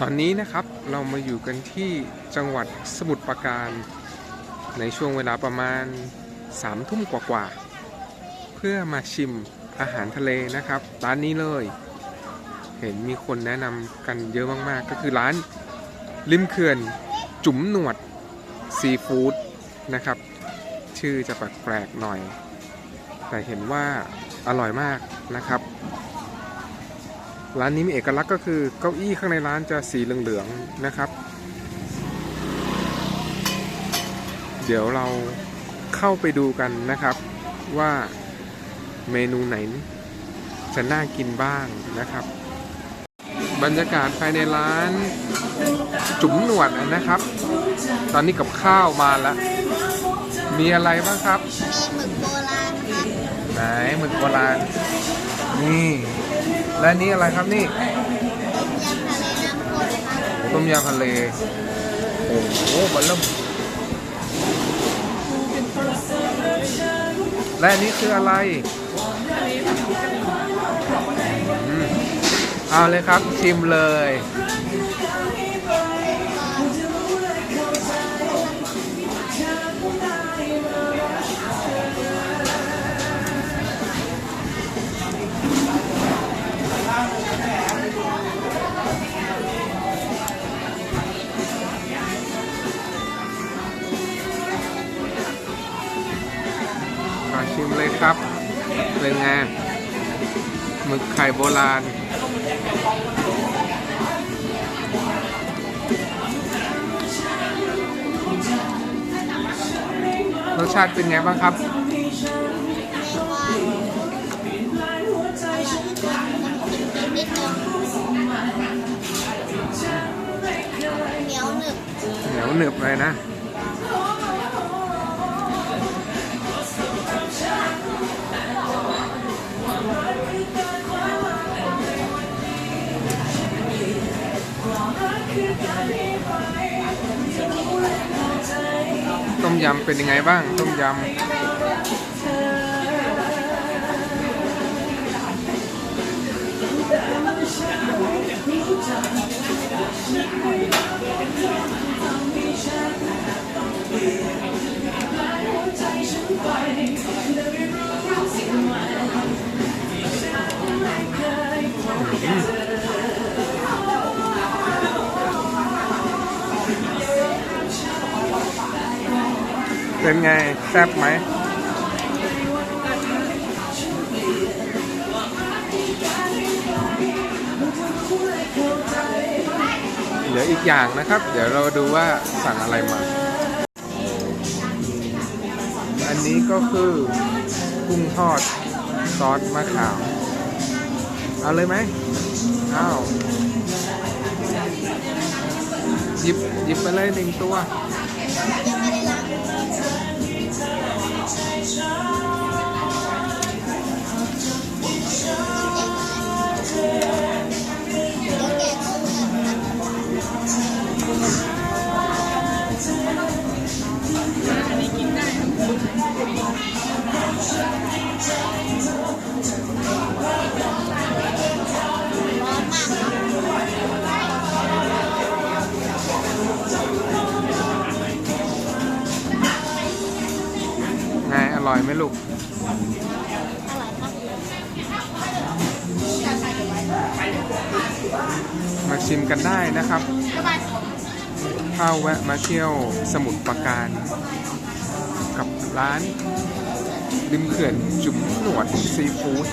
ตอนนี้นะครับเรามาอยู่กันที่จังหวัดสมุทรปราการ ในช่วงเวลาประมาณ3ามทุ่มกว่าๆเพื่อมาชิมอาหารทะเลนะครับ ร้านนี้เลย เห็นมีคนแนะนำกันเยอะมากๆ ก็คือร้านริมเขื่อนจุ๋มหนวดซีฟู้ดนะครับ ชื่อจะแปลกๆหน่อย แต่เห็นว่าอร่อยมากนะครับ ร้านนี้มีเอกลักษณ์ก็คือเก้าอี้ข้างในร้านจะสีเหลืองๆนะครับ เดี๋ยวเราเข้าไปดูกันนะครับว่าเมนูไหนจะน่ากินบ้างนะครับ บรรยากาศภายในร้านจุ๋มหนวดนะครับ ตอนนี้กับข้าวมาแล้วมีอะไรบ้างครับ มีหมึกโบราณครับไหนหมึกโบราณ นี่ และนี่อะไรครับนี่ต้มยำทะเลโอ้โหมัลลัมและอันนี้คืออะไรอืมเอาเลยครับชิมเลย ครับ เป็นไงหมึกไข่โบราณ รสชาติเป็นไงบ้างครับนิดนึงเหนียวหนึบเหนียวหนึบเลยนะ ต้มยำเป็นยังไงบ้าง ต้มยำ เป็นไง แซ่บไหมเหลืออีกอย่างนะครับ เดี๋ยวเราดูว่าสั่งอะไรมา อันนี้ก็คือกุ้งทอดซอสมะขาม เอาเลยไหมอ้าวหยิบหยิบไปเลยหนึ่งตัว เร่อยไหมลูก มาชิมกันได้นะครับ ถ้าแวะมาเที่ยวสมุทรปราการ กับร้านริมเขื่อนจุ๋มหนวดซีฟู้ด